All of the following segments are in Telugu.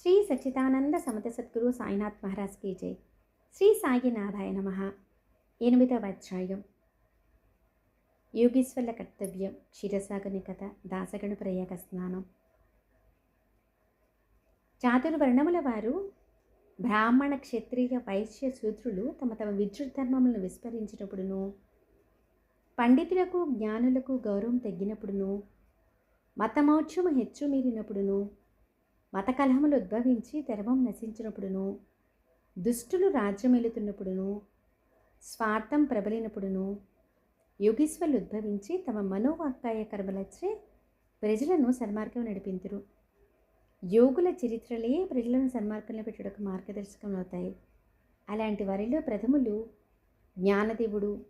శ్రీ సచ్చిదానంద సమత సద్గురు సాయినాథ్ మహారాజ్ కీ జై. శ్రీ సాయినాథాయ నమ. ఎనిమిదవ అధ్యాయం. యోగీశ్వర్ల కర్తవ్యం క్షీరసాగని కథ దాసగణ ప్రయాగ స్నానం. చాతుర్వర్ణముల వారు బ్రాహ్మణ క్షత్రియ వైశ్య శూద్రులు తమ తమ విద్యుత్ ధర్మములను విస్మరించినప్పుడును పండితులకు జ్ఞానులకు గౌరవం తగ్గినప్పుడును మతమౌఢ్యము హెచ్చు మీరినప్పుడును మత కలహములు ఉద్భవించి ధర్మం నశించినప్పుడును దుష్టులు రాజ్యమెలుతున్నప్పుడును స్వార్థం ప్రబలినప్పుడును యోగీశ్వర్లు ఉద్భవించి తమ మనోవాక్కాయ కర్మలచే ప్రజలను సన్మార్గం నడిపింతురు. యోగుల చరిత్రలే ప్రజలను సన్మార్గంలో పెట్టుటకు మార్గదర్శకం అవుతాయి. అలాంటి వారిలో ప్రథములు జ్ఞానదేవుడు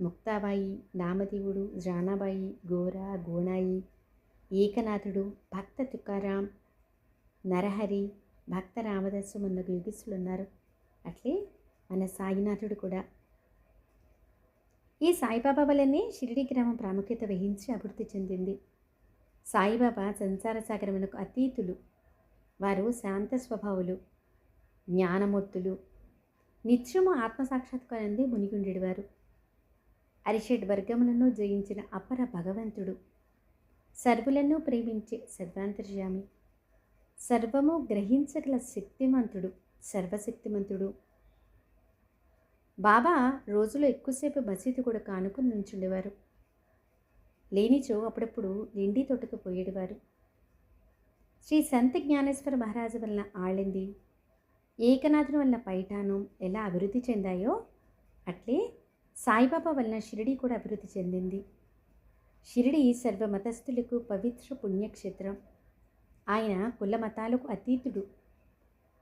ముక్తాబాయి నామదేవుడు జానాబాయి గోరా గోణాయి ఏకనాథుడు భక్త తుకారాం నరహరి భక్త రామదాసు మొన్న యోగిస్తులు ఉన్నారు అట్లే మన సాయినాథుడు కూడా. ఈ సాయిబాబా వల్లనే షిరిడి గ్రామం ప్రాముఖ్యత వహించి అభివృద్ధి చెందింది. సాయిబాబా సంసార సాగరమునకు అతీతులు. వారు శాంత స్వభావులు జ్ఞానమూర్తులు. నిత్యము ఆత్మసాక్షాత్కారందే మునిగుండేవారు. అరిషడ్ వర్గములను జయించిన అపర భగవంతుడు. సర్వులను ప్రేమించే సర్వాంతర్యామి. సర్వము గ్రహించగల శక్తిమంతుడు సర్వశక్తిమంతుడు. బాబా రోజులో ఎక్కువసేపు మసీదు కూడా కానుకుని నుంచుండేవారు. లేనిచో అప్పుడప్పుడు నిండి తోటకు పోయేవారు. శ్రీ సంత జ్ఞానేశ్వర మహారాజు వలన ఆళింది ఏకనాథుని వలన పైఠానం ఎలా అభివృద్ధి చెందాయో అట్లే సాయిబాబా వలన షిరిడి కూడా అభివృద్ధి చెందింది. షిరిడి సర్వ మతస్థులకు పవిత్ర పుణ్యక్షేత్రం. ఆయన కుల మతాలకు అతీతుడు.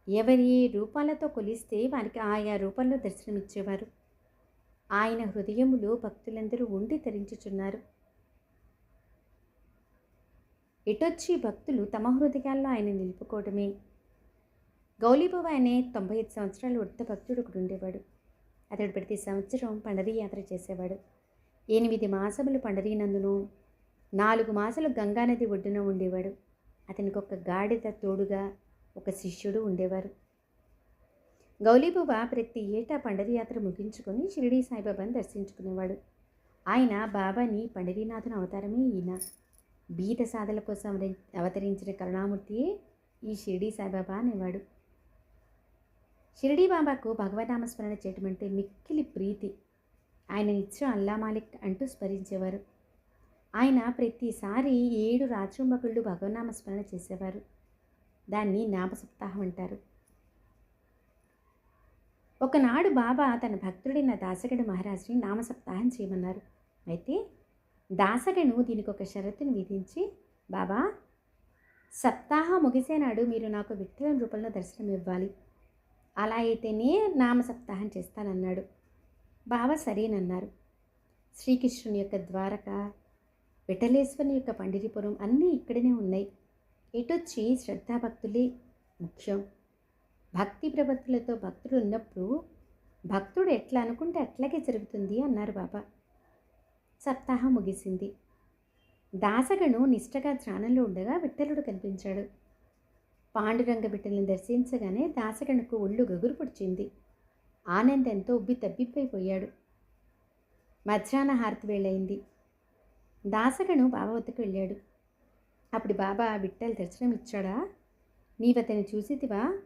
ఎవరి రూపాలతో కొలిస్తే వారికి ఆయా రూపంలో దర్శనమిచ్చేవారు. ఆయన హృదయములో భక్తులందరూ ఉండి తరించుచున్నారు. ఎటొచ్చి భక్తులు తమ హృదయాల్లో ఆయన నిలుపుకోవడమే? గౌలీబాబా అనే తొంభై ఐదు సంవత్సరాల వృద్ధ భక్తుడు ఒకడు ఉండేవాడు. అతడు ప్రతి సంవత్సరం పండరీ యాత్ర చేసేవాడు. ఎనిమిది మాసములు పండరీనందును నాలుగు మాసాలు గంగానది ఒడ్డున ఉండేవాడు. అతనికి ఒక గాడిద తోడుగా ఒక శిష్యుడు ఉండేవారు. గౌలీబాబా ప్రతి ఏటా పండరియాత్ర ముగించుకొని షిరిడీ సాయిబాబాను దర్శించుకునేవాడు. ఆయన బాబాని పండరీనాథుని అవతారమే ఈయన. బీద సాధల కోసం అవతరించిన కరుణామూర్తి ఈ షిరిడీ సాయిబాబా అనేవాడు. షిరిడీ బాబాకు భగవద్నామస్మరణ చేయటం అంటే మిక్కిలి ప్రీతి. ఆయన నిత్యం అల్లా మాలిక్ అంటూ స్మరించేవారు. ఆయన ప్రతిసారి ఏడు రాత్రింబకుళ్ళు భగవన్నామస్మరణ చేసేవారు. దాన్ని నామసప్తాహం అంటారు. ఒకనాడు బాబా తన భక్తుడైన దాసగడు మహారాజుని నామసప్తాహం చేయమన్నారు. అయితే దాసగను దీనికి ఒక షరతును విధించి బాబా సప్తాహం ముగిసేనాడు మీరు నాకు విఠలం రూపంలో దర్శనం ఇవ్వాలి. అలా అయితేనే నామ సప్తాహం చేస్తానన్నాడు. బాబా సరేనన్నారు. శ్రీకృష్ణుని యొక్క ద్వారక విఠలేశ్వరుని యొక్క పండిరిపురం అన్నీ ఇక్కడనే ఉన్నాయి. ఎటొచ్చి శ్రద్ధాభక్తులే ముఖ్యం. భక్తి ప్రభక్తులతో భక్తుడు ఉన్నప్పుడు భక్తుడు ఎట్లా అనుకుంటే అట్లాగే జరుగుతుంది అన్నారు బాబా. సప్తాహం ముగిసింది. దాసగను నిష్టగా ధ్యానంలో ఉండగా విఠలుడు కనిపించాడు. పాండురంగ బిడ్డలను దర్శించగానే దాసగణకు ఒళ్ళు గగురు పొడిచింది. ఆనందంతో ఉబ్బి తబ్బిపోయిపోయాడు. మధ్యాహ్న హారతి వేళయింది. దాసగను బాబా వద్దకు వెళ్ళాడు. అప్పుడు బాబా విట్టలు దర్శనం ఇచ్చాడా? నీవతని చూసితివా?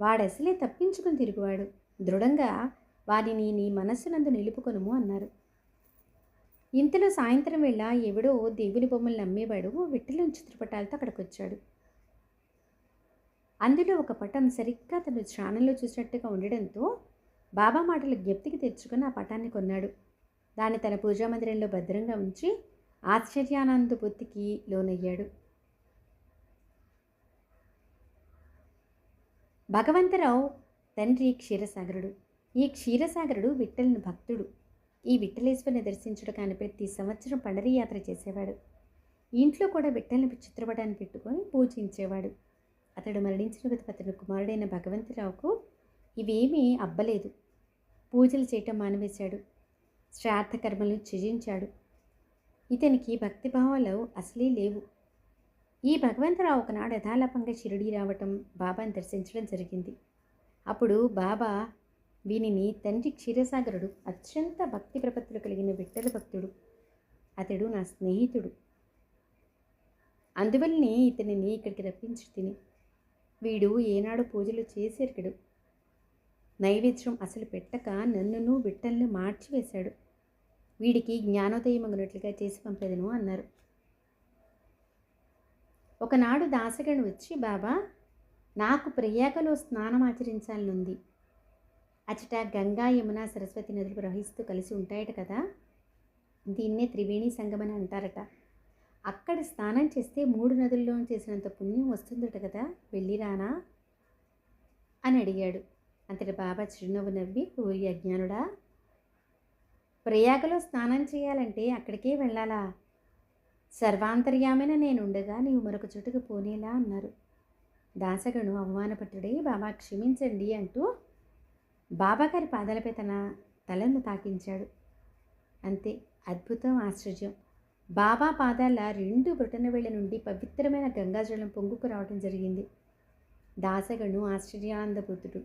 వాడసలే తప్పించుకుని తిరుగువాడు. దృఢంగా వారిని నీ మనస్సునందు నిలుపుకొనుము అన్నారు. ఇంతలో సాయంత్రం వేళ ఎవడో దేవుని బొమ్మలు నమ్మేవాడు విట్టలోని చిత్రపటాలతో అక్కడికి వచ్చాడు అందులో ఒక పటం సరిగ్గా తను ధ్యానంలో చూసినట్టుగా ఉండడంతో బాబా మాటలు జ్ఞప్తికి తెచ్చుకుని ఆ పటాన్ని కొన్నాడు. దాన్ని తన పూజా మందిరంలో భద్రంగా ఉంచి ఆశ్చర్యానందబుద్ధికి లోనయ్యాడు. భగవంతరావు తండ్రి క్షీరసాగరుడు. ఈ క్షీరసాగరుడు విట్టలిని భక్తుడు. ఈ విట్టలేశ్వరిని దర్శించుడు కాని ప్రతి సంవత్సరం పండరీ యాత్ర చేసేవాడు ఇంట్లో కూడా విట్టలని చిత్రపటాన్ని పెట్టుకొని పూజించేవాడు. అతడు మరణించిన అతని కుమారుడైన భగవంతరావుకు ఇవేమీ అబ్బలేదు. పూజలు చేయటం మానివేశాడు. శ్రాద్ధ కర్మలను త్యజించాడు. ఇతనికి భక్తిభావాలు అసలే లేవు. ఈ భగవంతరావు ఒకనాడు యథాలాపంగా షిరిడి రావటం బాబాను దర్శించడం జరిగింది. అప్పుడు బాబా వీనిని తండ్రి క్షీరసాగరుడు అత్యంత భక్తి ప్రపత్తులు కలిగిన విట్టల భక్తుడు. అతడు నా స్నేహితుడు. అందువల్లనే ఇతనిని ఇక్కడికి రప్పించి తిని వీడు ఏనాడు పూజలు చేసేరుకడు. నైవేద్యం అసలు పెట్టక నన్నును విట్టల్ని మార్చివేశాడు. వీడికి జ్ఞానోదయమగినట్లుగా చేసి పంపేదను అన్నారు. ఒకనాడు దాసగణ్ వచ్చి బాబా నాకు ప్రయాగలో స్నానం ఆచరించాలనుంది. అచట గంగా యమున సరస్వతి నదులు ప్రవహిస్తూ కలిసి ఉంటాయట కదా? దీన్నే త్రివేణి సంగమని అంటారట. అక్కడ స్నానం చేస్తే మూడు నదుల్లో చేసినంత పుణ్యం వస్తుందట కదా? వెళ్ళిరానా అని అడిగాడు. అంతటి బాబా చిరునవ్వు నవ్వి ఓ అజ్ఞానుడా ప్రయాగలో స్నానం చేయాలంటే అక్కడికే వెళ్ళాలా? సర్వాంతర్యామైన నేనుండగా నీవు మరొక చోటుకు పోనేలా అన్నారు. దాసగను అవమానపట్టుడై బాబా క్షమించండి అంటూ బాబాగారి పాదాలపై తన తలను తాకించాడు. అంతే అద్భుతం ఆశ్చర్యం. బాబా పాదాల రెండు బొటనవేళ్ళ నుండి పవిత్రమైన గంగాజలం పొంగుకు రావడం జరిగింది. దాసగను ఆశ్చర్యాందభూతుడు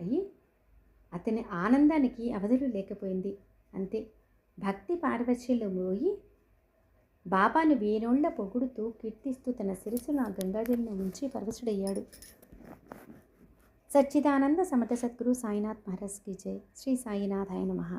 అయ్యి అతని ఆనందానికి అవధులు లేకపోయింది. అంతే. భక్తి పార్వశీలు మోయి బాబాను వేనోళ్ళ పొగుడుతూ కీర్తిస్తూ తన శిరస్సును ఆ గంగాజలిని ఉంచి పరవశుడయ్యాడు. సచ్చిదానంద సమర్థ సద్గురు సాయినాథ్ మహారాజ్ కీ జై. శ్రీ సాయినాథాయ మహా